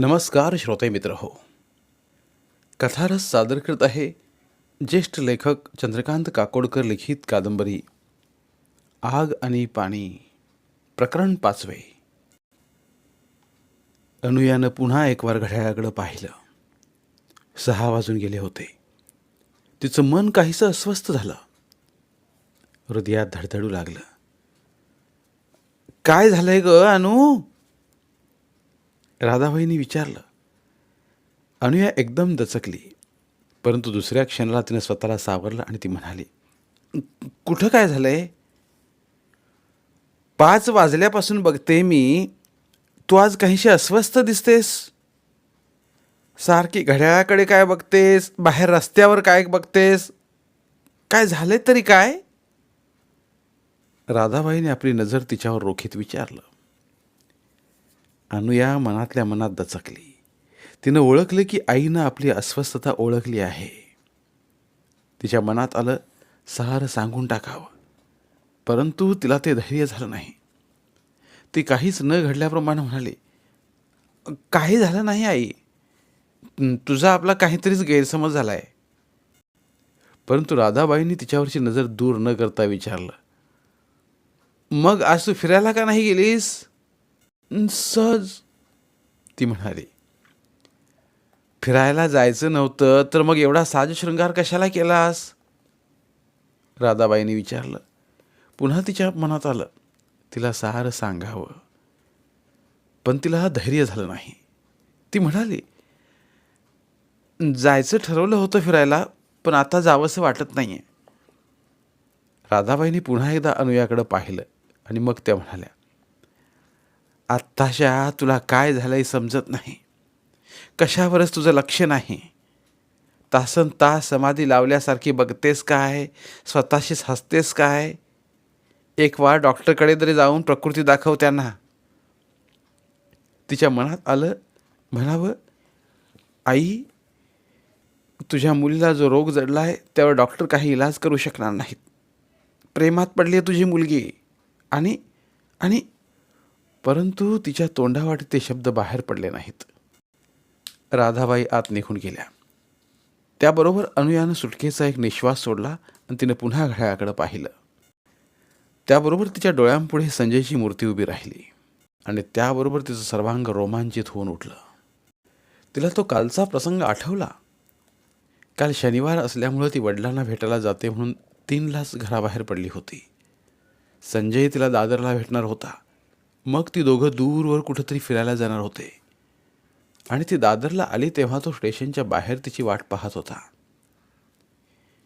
नमस्कार श्रोते मित्र हो. कथारस सादर करत आहे ज्येष्ठ लेखक चंद्रकांत काकोडकर लिखित कादंबरी आग आणि पाणी प्रकरण पाचवे. अनुयानं पुन्हा एक वार घड्याळाकडं पाहिलं. सहा वाजून गेले होते. तिचं मन काहीसं अस्वस्थ झालं. हृदयात धडधडू लागलं. काय झालंय ग अनु? राधाबाईंनी विचारलं. अनुया एकदम दचकली परंतु दुसऱ्या क्षणाला तिनं स्वतःला सावरलं आणि ती म्हणाली कुठं काय झालंय? पाच वाजल्यापासून बघते मी. तू आज काहीशी अस्वस्थ दिसतेस. सारखी घड्याळाकडे काय बघतेस? बाहेर रस्त्यावर काय बघतेस? काय झाले तरी काय? राधाबाईने आपली नजर तिच्यावर रोखीत विचारलं. अनुया मनातल्या मनात दचकली. तिनं ओळखलं की आईनं आपली अस्वस्थता ओळखली आहे. तिच्या मनात आलं सहारं सांगून टाकावं. परंतु तिला ते धैर्य झालं नाही. ती काहीच न घडल्याप्रमाणे म्हणाली काही झालं नाही आई. तुझा आपला काहीतरीच गैरसमज झाला आहे परंतु राधाबाईंनी तिच्यावरची नजर दूर न करता विचारलं मग आज तू फिरायला का नाही गेलीस? सहज ती म्हणाली फिरायला जायचं नव्हतं तर मग एवढा साजशृंगार कशाला केलास? राधाबाईंनी विचारलं. पुन्हा तिच्या मनात आलं तिला सारं सांगावं पण तिला धैर्य झालं नाही. ती म्हणाली जायचं ठरवलं होतं फिरायला पण आता जावंसं वाटत नाही आहे राधाबाईंनी पुन्हा एकदा अनुयाकडं पाहिलं आणि मग त्या म्हणाल्या आत्ताशा तुला काय झालंय समजत नाही. कशावरच तुझं लक्ष नाही. तासन तास समाधी लावल्यासारखी बघतेस काय? स्वतःशीच हसतेस काय? एक वार डॉक्टरकडे तरी जाऊन प्रकृती दाखव त्यांना. तिच्या मनात आलं म्हणावं आई तुझ्या मुलीला जो रोग जडला आहे त्यावर डॉक्टर काही इलाज करू शकणार नाहीत. प्रेमात पडली आहे तुझी मुलगी. आणि आणि परंतु तिच्या तोंडावाटे ते शब्द बाहेर पडले नाहीत. राधाबाई आत निघून गेल्या. त्याबरोबर अनुयानं सुटकेचा एक निश्वास सोडला आणि तिनं पुन्हा घड्याळाकडे पाहिलं. त्याबरोबर तिच्या डोळ्यांपुढे संजयची मूर्ती उभी राहिली आणि त्याबरोबर तिचं सर्वांग रोमांचित होऊन उठलं. तिला तो कालचा प्रसंग आठवला. काल शनिवार असल्यामुळं ती वडिलांना भेटायला जाते म्हणून तीनलाच घराबाहेर पडली होती. संजय तिला दादरला भेटणार होता. मग ती दोघं दूरवर कुठंतरी फिरायला जाणार होते. आणि ती दादरला आली तेव्हा तो स्टेशनच्या बाहेर तिची वाट पाहत होता.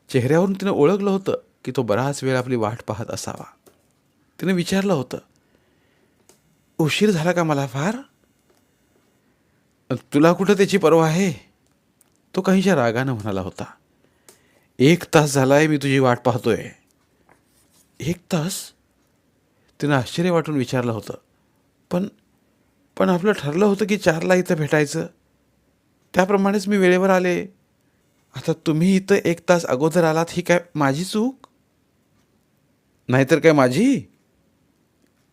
चेहऱ्यावरून तिनं ओळखलं होतं की तो बराच वेळ आपली वाट पाहत असावा. तिनं विचारलं होतं उशीर झाला का मला फार? तुला कुठं त्याची पर्वा आहे? तो काहीच्या रागानं म्हणाला होता एक तास झालाय मी तुझी वाट पाहतोय. एक तास? तिनं आश्चर्य वाटून विचारलं होतं पण पण आपलं ठरलं होतं की चारला इथं भेटायचं. त्याप्रमाणेच मी वेळेवर आले. आता तुम्ही इथं एक तास अगोदर आलात ही काय माझी चूक? नाहीतर काय माझी?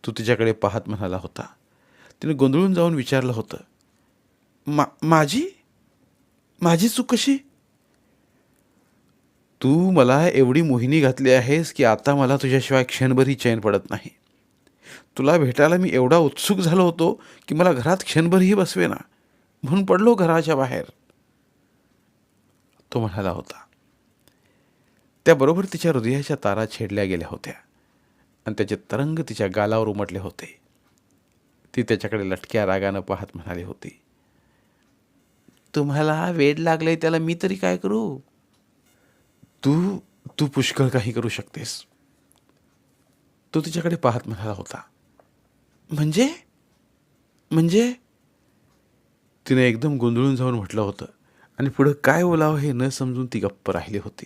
तू तिच्याकडे पाहत म्हणाला होता. तिने गोंधळून जाऊन विचारलं होतं. मा माझी? माझी चूक कशी? तू मला एवढी मोहिनी घातली आहेस की आता मला तुझ्याशिवाय क्षणभरही चैन पडत नाही. तुला भेटायला मी एवढा उत्सुक झालो होतो की मला घरात क्षणभरही बसवेना. म्हणून पडलो घराच्या बाहेर. तो म्हणाला होता त्याबरोबर तिच्या हृदयाच्या तारा छेडल्या गेल्या होत्या आणि त्याचे तरंग तिच्या गालावर उमटले होते. ती त्याच्याकडे लटक्या रागानं पाहत म्हणाली होती तुम्हाला वेड लागलंय त्याला मी तरी काय करू? तू तू पुष्कळ काही करू शकतेस. तो तिच्याकडे पाहत म्हणाला होता म्हणजे? म्हणजे? तिने एकदम गोंधळून जाऊन म्हटलं होतं. आणि पुढं काय बोलावं हे न समजून ती गप्प राहिली होती.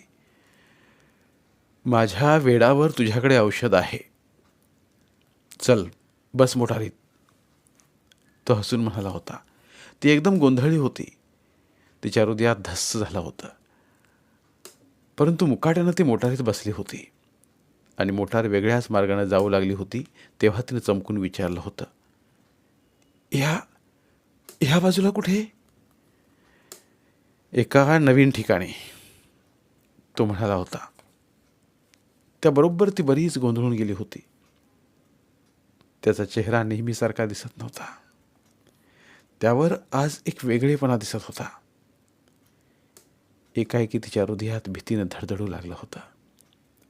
माझ्या वेडावर तुझ्याकडे औषध आहे. चल बस मोटारीत. तो हसून म्हणाला होता. ती एकदम गोंधळली होती. तिच्या हृदयात धस्स झालं होतं. परंतु मुकाट्यानं ती मोटारीत बसली होती. आणि मोटार वेगळ्याच मार्गाने जाऊ लागली होती तेव्हा तिने चमकून विचारलं होतं ह्या ह्या बाजूला कुठे? एका नवीन ठिकाणी तो म्हणाला होता. त्याबरोबर ती बरीच गोंधळून गेली होती. त्याचा चेहरा नेहमीसारखा दिसत नव्हता. त्यावर आज एक वेगळेपणा दिसत होता. एकाएकी तिच्या हृदयात भीतीनं धडधडू लागलं होतं.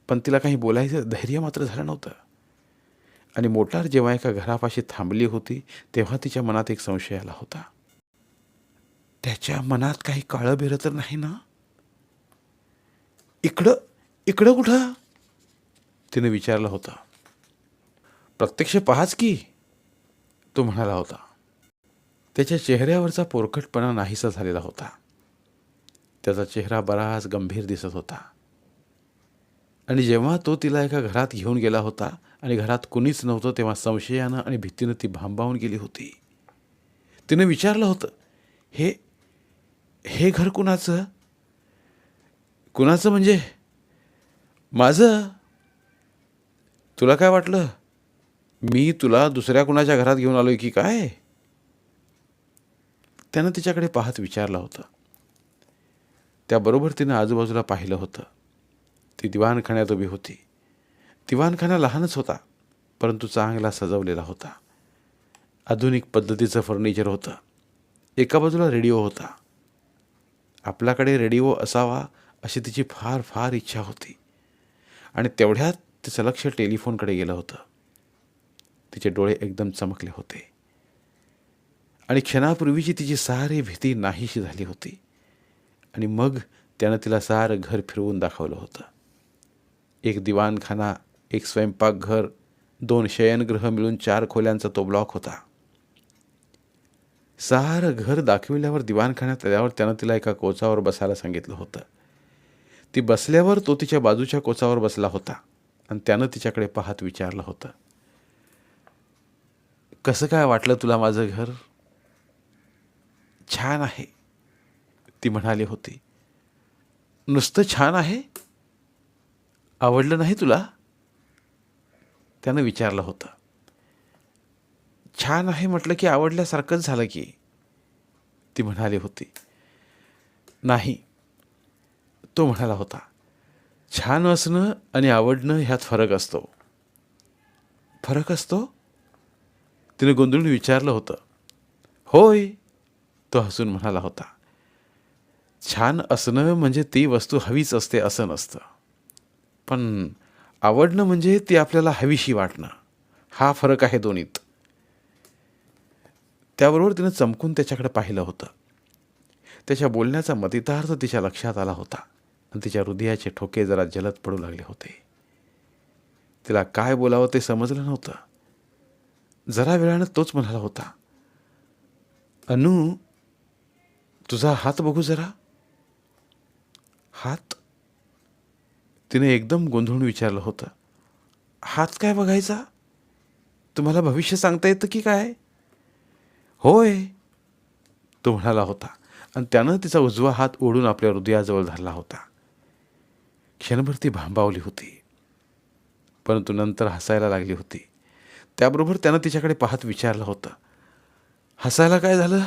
पण तिला काही बोलायचं धैर्य मात्र झालं नव्हतं. आणि मोटार जेव्हा एका घरापाशी थांबली होती तेव्हा तिच्या मनात एक संशय आला होता. त्याच्या मनात काही काळं बिरं तर नाही ना? इकडं इकडं कुठं? तिने विचारलं होतं. प्रत्यक्ष पहाच की तो म्हणाला होता. त्याच्या चेहऱ्यावरचा पोरकटपणा नाहीसा झालेला होता. त्याचा चेहरा बराच गंभीर दिसत होता. आणि जेव्हा तो तिला एका घरात घेऊन गेला होता आणि घरात कुणीच नव्हतं तेव्हा संशयानं आणि भीतीनं ती भांबावून गेली होती. तिनं विचारलं होतं हे हे घर कुणाचं? कुणाचं म्हणजे? माझं? तुला काय वाटलं? मी तुला दुसऱ्या कुणाच्या घरात घेऊन आलो की काय? त्यानं तिच्याकडे पाहत विचारलं होतं. त्याबरोबर तिनं आजूबाजूला पाहिलं होतं. ती दिवाणखान्यात उभी होती. दिवाणखाना लहानच होता परंतु चांगला सजवलेला होता. आधुनिक पद्धतीचं फर्निचर होतं. एका बाजूला रेडिओ होता. आपल्याकडे रेडिओ असावा अशी तिची फार फार इच्छा होती. आणि तेवढ्यात तिचं लक्ष टेलिफोनकडे गेलं होतं. तिचे डोळे एकदम चमकले होते. आणि क्षणापूर्वीची तिची सारी भीती नाहीशी झाली होती. आणि मग त्यानं तिला सारं घर फिरवून दाखवलं होतं. एक दिवाणखाना एक स्वयंपाकघर दोन शयनगृह मिळून चार खोल्यांचा तो ब्लॉक होता. सारं घर दाखविल्यावर दिवाणखान्यात आल्यावर त्यानं तिला एका कोचावर बसायला सांगितलं होतं. ती बसल्यावर तो तिच्या बाजूच्या कोचावर बसला होता आणि त्यानं तिच्याकडे पाहत विचारलं होतं. कसं काय वाटलं तुला माझं घर? छान आहे ती म्हणाली होती. नुसतं छान आहे? आवडलं नाही तुला? त्यानं विचारलं होतं. छान आहे म्हटलं की आवडल्यासारखंच झालं की ती म्हणाली होती. नाही तो म्हणाला होता छान असणं आणि आवडणं ह्यात फरक असतो. फरक असतो? तिने गोंधळून विचारलं होतं. होय तो हसून म्हणाला होता. छान असणं म्हणजे ती वस्तू हवीच असते असं नसतं. पण आवडणं म्हणजे ती आपल्याला हवीशी वाटणं. हा फरक आहे दोन्हीत. त्याबरोबर तिनं चमकून त्याच्याकडे पाहिलं होतं. त्याच्या बोलण्याचा मतितार्थ तिच्या लक्षात आला होता आणि तिच्या हृदयाचे ठोके जरा जलद पडू लागले होते. तिला काय बोलावं ते समजलं नव्हतं. जरा वेळानं तोच म्हणाला होता अनु तुझा हात बघू जरा. हात? तिने एकदम गोंधळून विचारलं होतं. हात काय बघायचा? तुम्हाला भविष्य सांगता येतं की काय? होय तो म्हणाला होता. आणि त्यानं तिचा उजवा हात ओढून आपल्या हृदयाजवळ धरला होता. क्षणभर ती भांबावली होती. परंतु नंतर हसायला लागली होती. त्याबरोबर त्यानं तिच्याकडे पाहत विचारलं होतं. हसायला काय झालं?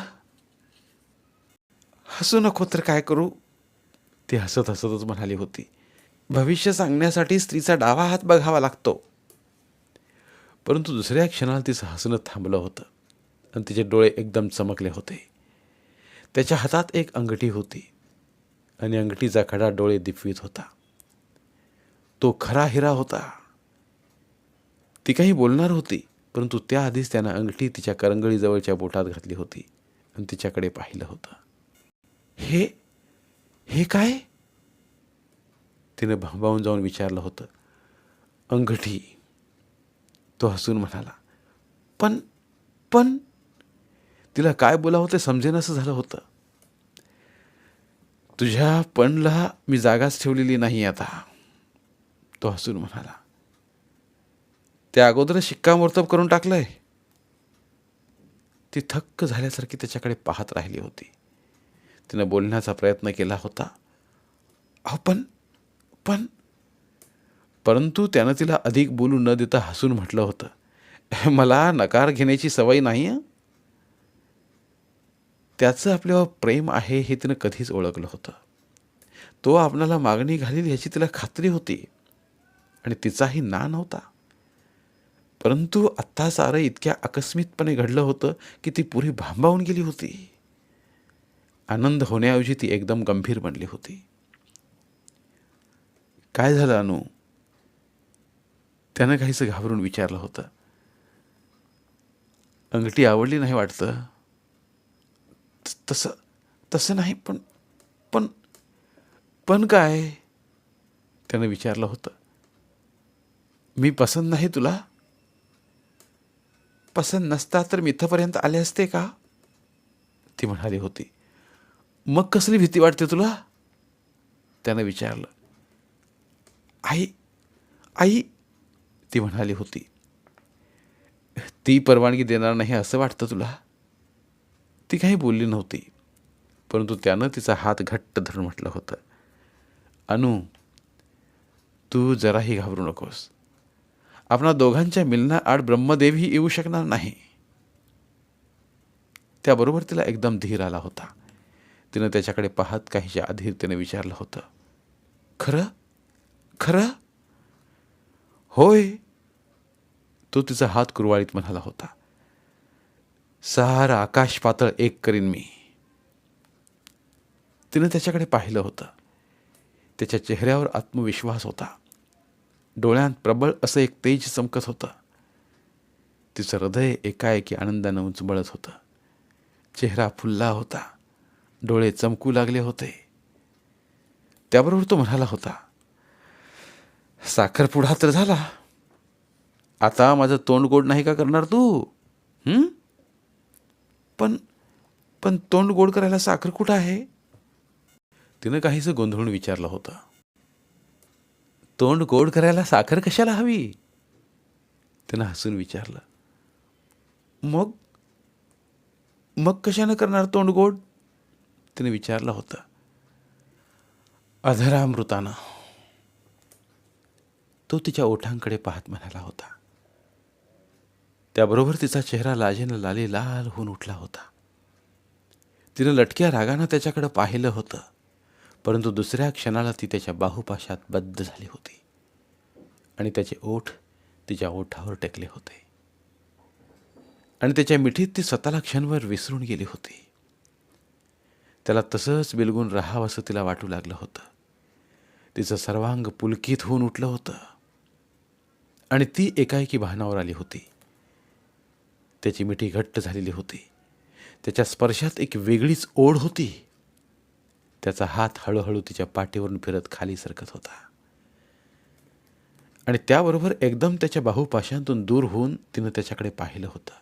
हसू नको तर काय करू? ती हसत हसतच म्हणाली होती. भविष्य सांगण्यासाठी स्त्रीचा डावा हात बघावा लागतो. परंतु दुसऱ्या क्षणाला तिचं हसणं थांबलं होतं आणि तिचे डोळे एकदम चमकले होते. त्याच्या हातात एक अंगठी होती आणि अंगठीचा खडा डोळे दिपवीत होता. तो खरा हिरा होता. ती काही बोलणार होती परंतु त्याआधीच त्यानं अंगठी तिच्या करंगळीजवळच्या बोटात घातली होती आणि तिच्याकडे पाहिलं होतं. हे हे काय? तिने भांबावून जाऊन विचारलं होतं. अंगठी तो हसून म्हणाला पण पण तिला काय बोलावं ते समजेनसं झालं होतं. तुझ्या पणला मी जागाच ठेवलेली नाही आता. तो हसून म्हणाला त्या अगोदर शिक्कामोर्तब करून टाकलंय. ती थक्क झाल्यासारखी त्याच्याकडे पाहत राहिली होती. तिनं बोलण्याचा प्रयत्न केला होता अहो पण पण परंतु त्यानं तिला अधिक बोलू न देता हसून म्हटलं होतं मला नकार घेण्याची सवय नाही आहे त्याचं आपल्यावर प्रेम आहे हे तिनं कधीच ओळखलं होतं. तो आपणाला मागणी घालील याची तिला खात्री होती आणि तिचाही ना नव्हता. परंतु आत्ता सारं इतक्या आकस्मितपणे घडलं होतं की ती पुरी भांबावून गेली होती. आनंद होण्याऐवजी ती एकदम गंभीर बनली होती. काय झालं अनु? त्यानं काहीसं घाबरून विचारलं होतं. अंगठी आवडली नाही वाटतं. तसं तसं नाही पण पण पण काय? त्यानं विचारलं होतं. मी पसंत नाही तुला? पसंत नसता तर मी इथंपर्यंत आले असते का? ती म्हणाली होती. मग कसली भीती वाटते तुला? त्यानं विचारलं. आई आई ती म्हणाली होती ती परवानगी देणार नाही असं वाटतं तुला? ती काही बोलली नव्हती परंतु त्यानं तिचा हात घट्ट धरून म्हटलं होतं अनु तू जराही घाबरू नकोस. आपणा दोघांच्या मिलनाआड ब्रह्मदेवही येऊ शकणार नाही. त्याबरोबर तिला एकदम धीर आला होता. तिनं त्याच्याकडे पाहत काहीच्या अधीरतेने विचारलं होतं खरं? खरं? होय. तो तिचा हात कुरवाळीत म्हणाला होता. सार आकाश पातळ एक करीन मी. तिनं त्याच्याकडे पाहिलं होतं. त्याच्या चेहऱ्यावर आत्मविश्वास होता. डोळ्यांत प्रबळ असं एक तेज चमकत होतं. तिचं हृदय एकाएकी आनंदानं उंचबळत होतं. चेहरा फुलला होता. डोळे चमकू लागले होते. त्याबरोबर तो म्हणाला होता साखरपुडा तर झाला. आता माझं तोंड गोड नाही का करणार तू? पण पण तोंड गोड करायला साखर कुठं आहे? तिनं काहीसं गोंधळून विचारलं होतं. तोंड गोड करायला साखर कशाला हवी? तिनं हसून विचारलं. मग? मग कशानं करणार तोंड गोड? तिने विचारलं होतं. अधरामृतानं. तो तिच्या ओठांकडे पाहत म्हणाला होता. त्याबरोबर तिचा चेहरा लाजेनं लाली लाल होऊन उठला होता. तिनं लटक्या रागानं त्याच्याकडे पाहिलं होतं परंतु दुसऱ्या क्षणाला ती त्याच्या बाहुपाशात बद्ध झाली होती आणि त्याचे ओठ तिच्या ओठावर टेकले होते. आणि त्याच्या मिठीत ती स्वतःला क्षणभर विसरून गेली होती. त्याला तसंच बिलगून राहावं असं तिला वाटू लागलं होतं. तिचं सर्वांग पुलकित होऊन उठलं होतं. आणि ती एकाएकी भानावर आली होती. त्याची मिठी घट्ट झालेली होती. त्याच्या स्पर्शात एक वेगळीच ओढ होती. त्याचा हात हळूहळू तिच्या पाठीवरून फिरत खाली सरकत होता. आणि त्याबरोबर एकदम त्याच्या बाहूपाशांतून दूर होऊन तिनं त्याच्याकडे पाहिलं होतं.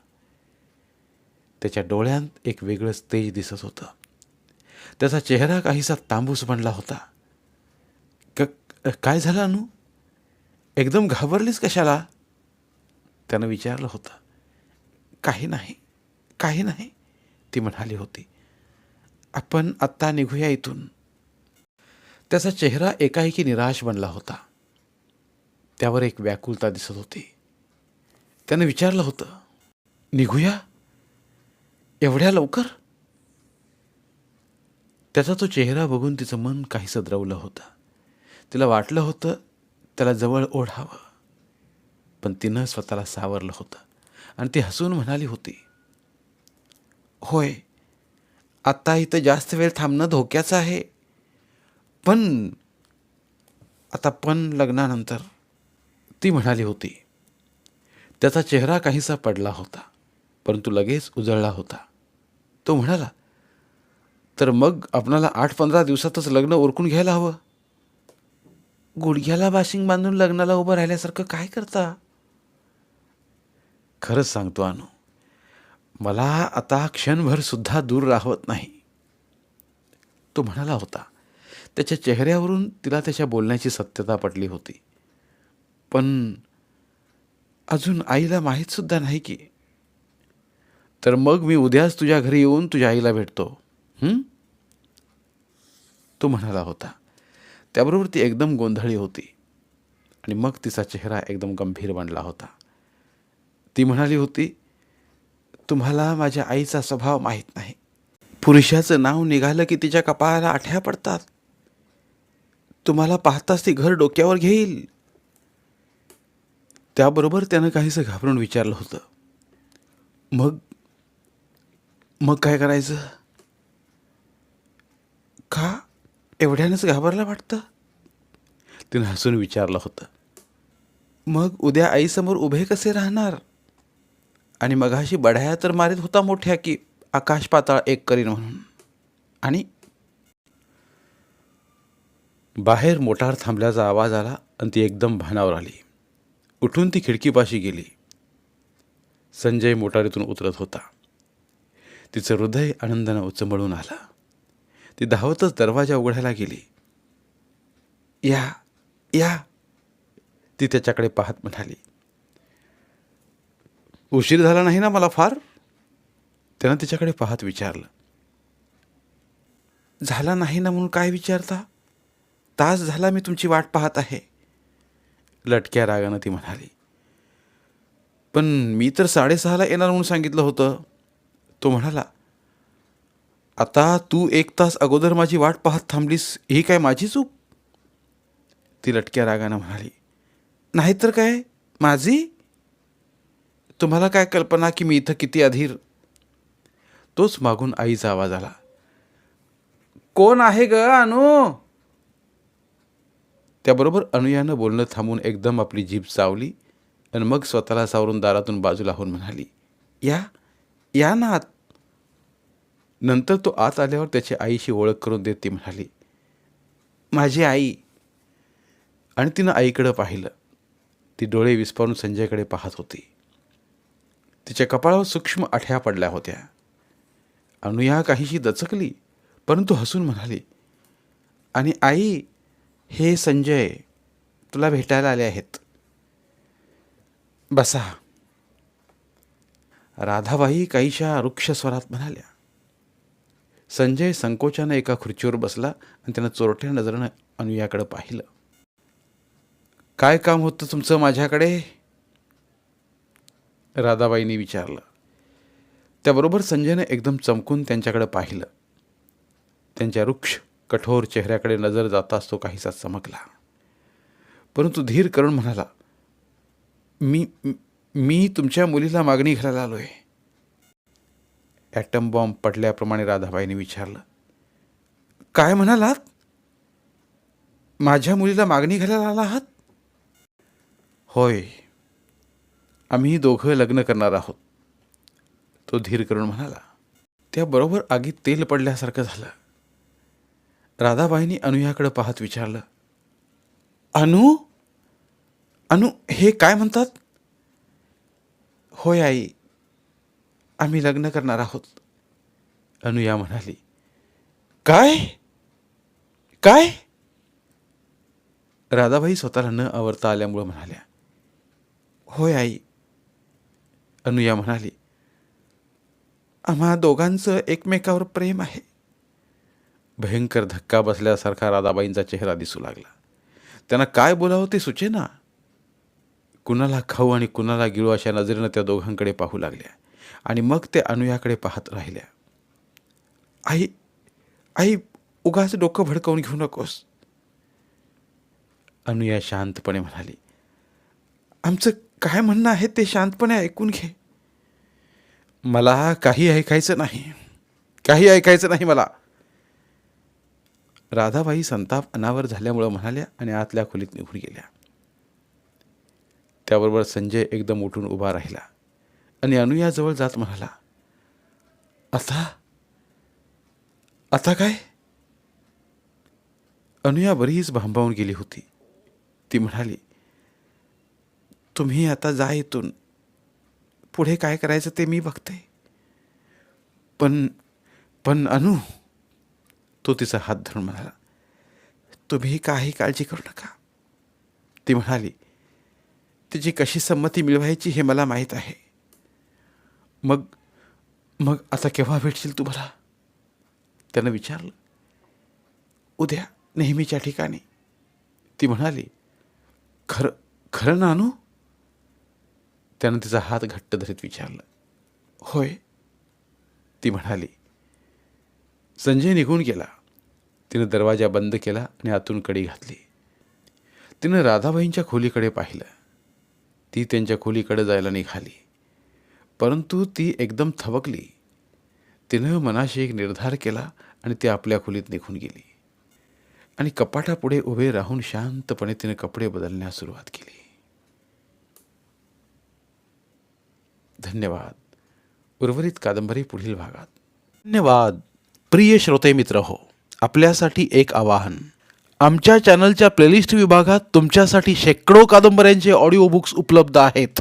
त्याच्या डोळ्यांत एक वेगळंच तेज दिसत होतं. त्याचा चेहरा काहीसा तांबूस बनला होता. क काय झालं अनु? एकदम घाबरलीस कशाला? त्यानं विचारलं होतं. काही नाही काही नाही ती म्हणाली होती. आपण आत्ता निघूया इथून. त्याचा चेहरा एकाएकी निराश बनला होता. त्यावर एक व्याकुलता दिसत होती. त्यानं विचारलं होतं निघूया? एवढ्या लवकर? त्याचा तो चेहरा बघून तिचं मन काहीसं द्रवलं होतं. तिला वाटलं होतं त्याला जवळ ओढावं. पण तिनं स्वतःला सावरलं होतं. आणि ती हसून म्हणाली होती होय आत्ता इथं जास्त वेळ थांबणं धोक्याचं आहे. पण आता पण लग्नानंतर ती म्हणाली होती. त्याचा चेहरा काहीसा पडला होता परंतु लगेच उजळला होता. तो म्हणाला तर मग आपणाला आठ पंधरा दिवसातच लग्न ओरकून घ्यायला हवं. गुडघ्याला बाशिंग बांधून लग्नाला उभं राहिल्यासारखं काय करता? खरंच सांगतो अनु मला आता क्षणभर सुद्धा दूर राहत नाही. तो म्हणाला होता त्याच्या चेहऱ्यावरून तिला त्याच्या बोलण्याची सत्यता पटली होती. पण अजून आईला माहीत सुद्धा नाही की. तर मग मी उद्याच तुझ्या घरी येऊन तुझ्या आईला भेटतो तो म्हणाला होता त्याबरोबर ती एकदम गोंधळी होती. आणि मग तिचा चेहरा एकदम गंभीर बनला होता. ती म्हणाली होती तुम्हाला माझ्या आईचा स्वभाव माहीत नाही. पुरुषाचं नाव निघालं की तिच्या कपाळाला आठ्या पडतात. तुम्हाला पाहताच ती घर डोक्यावर घेईल. त्याबरोबर त्यानं काहीसं घाबरून विचारलं होतं. मग मग काय करायचं? का? एवढ्यानंच घाबरला वाटतं? तिनं हसून विचारलं होतं. मग उद्या आईसमोर उभे कसे राहणार? आणि मगाशी बढाया तर मारित होता मोठ्या की आकाश पाताळ एक करीन म्हणून. आणि बाहेर मोटार थांबल्याचा आवाज आला आणि ती एकदम भानावर आली. उठून ती खिडकीपाशी गेली. संजय मोटारीतून उतरत होता. तिचं हृदय आनंदानं उचंबळून आलं. ती धावतच दरवाजा उघडायला गेली. या या ती त्याच्याकडे पाहत म्हणाली. उशीर झाला नाही ना मला फार? त्यानं तिच्याकडे पाहत विचारलं. झाला नाही ना म्हणून काय विचारता? तास झाला मी तुमची वाट पाहत आहे. लटक्या रागानं ती म्हणाली. पण मी तर साडेसहाला येणार म्हणून सांगितलं होतं. तो म्हणाला आता तू एक तास अगोदर माझी वाट पाहत थांबलीस ही काय माझी चूक? ती लटक्या रागानं म्हणाली नाहीतर काय? माझी? तुम्हाला काय कल्पना की मी इथं किती अधीर? तोच मागून आईचा आवाज आला कोण आहे ग अनु? त्याबरोबर अनुयानं बोलणं थांबून एकदम आपली जीभ चावली आणि मग स्वतःला सावरून दारातून बाजूला होऊन म्हणाली या या ना आत नंतर तो आत आल्यावर त्याची आईशी ओळख करून देत ती म्हणाली माझी आई. आणि तिनं आईकडं पाहिलं. ती डोळे विस्पारून संजयकडे पाहत होती. तिच्या कपाळावर सूक्ष्म आठ्या पडल्या होत्या. अनुया काहीशी दचकली परंतु हसून म्हणाली आणि आई हे संजय तुला भेटायला आले आहेत. बसा. राधाबाई काहीशा रुक्ष स्वरात म्हणाल्या संजय संकोचानं एका खुर्चीवर बसला आणि त्यानं चोरट्या नजरेनं अनुयाकडं पाहिलं. काय काम होतं तुमचं माझ्याकडे? राधाबाईंनी विचारलं. त्याबरोबर संजयनं एकदम चमकून त्यांच्याकडे पाहिलं. त्यांच्या वृक्ष कठोर चेहऱ्याकडे नजर जाताच तो काहीसा चमकला. परंतु धीर करून म्हणाला मी मी तुमच्या मुलीला मागणी घालायला आलो आहे ॲटम बॉम्ब पडल्याप्रमाणे राधाबाईंनी विचारलं. काय म्हणालात? माझ्या मुलीला मागणी घालायला आला आहात? होय. आम्ही दोघं लग्न करणार आहोत तो धीर करून म्हणाला. त्याबरोबर आगीत तेल पडल्यासारखं झालं. राधाबाईंनी अनुयाकडे पाहत विचारलं. अनु? अनु हे काय म्हणतात? होय आई. आम्ही लग्न करणार आहोत. अनुया म्हणाली काय? काय? राधाबाई स्वतःला न आवरता आल्यामुळं म्हणाल्या होय आई. अनुया म्हणाली आम्हा दोघांचं एकमेकावर प्रेम आहे. भयंकर धक्का बसल्यासारखा राधाबाईंचा चेहरा दिसू लागला. त्यांना काय बोलावं ते सुचेना. कुणाला खाऊ आणि कुणाला गिळू अशा नजरेनं त्या दोघांकडे पाहू लागल्या. आणि मग ते अनुयाकडे पाहत राहिल्या आई आई उगाच डोकं भडकवून घेऊ नकोस. अनुया शांतपणे म्हणाली आमचं काय म्हणणं आहे ते शांतपणे ऐकून घे. मला काही ऐकायचं नाही. काही ऐकायचं नाही मला. राधाबाई संताप अनावर झाल्यामुळं म्हणाल्या आणि आतल्या खोलीत निघून गेल्या. त्याबरोबर संजय एकदम उठून उभा राहिला. आणि अनुयाजवळ जात म्हणाला आता? आता काय? अनुया बरीच भांबावून गेली होती. ती म्हणाली तुम्ही आता जा इथून. पुढे काय करायचं ते मी बघते. पण पण अनु तो तिचा हात धरून म्हणाला तुम्ही काही काळजी करू नका. ती म्हणाली तिची कशी संमती मिळवायची हे मला माहीत आहे. मग मग आता केव्हा भेटशील तू मला? त्यानं विचारलं. उद्या नेहमीच्या ठिकाणी. ती म्हणाली खरं खरं ना अनु त्यानं तिचा हात घट्ट धरीत विचारलं. होय. ती म्हणाली संजय निघून गेला. तिनं दरवाजा बंद केला आणि आतून कडी घातली. तिनं राधाबाईंच्या खोलीकडे पाहिलं. ती त्यांच्या खोलीकडे जायला निघाली. परंतु ती एकदम थबकली तिनं मनाशी एक निर्धार केला आणि ती आपल्या खोलीत निघून गेली. आणि कपाटापुढे उभे राहून शांतपणे तिने कपडे बदलण्यास सुरुवात केली. धन्यवाद. उर्वरित कादंबरी पुढील भागात. धन्यवाद. प्रिय श्रोते मित्र हो आपल्यासाठी एक आवाहन. आमच्या चॅनलच्या प्लेलिस्ट विभागात तुमच्यासाठी शेकडो कादंबऱ्यांचे ऑडिओ बुक्स उपलब्ध आहेत.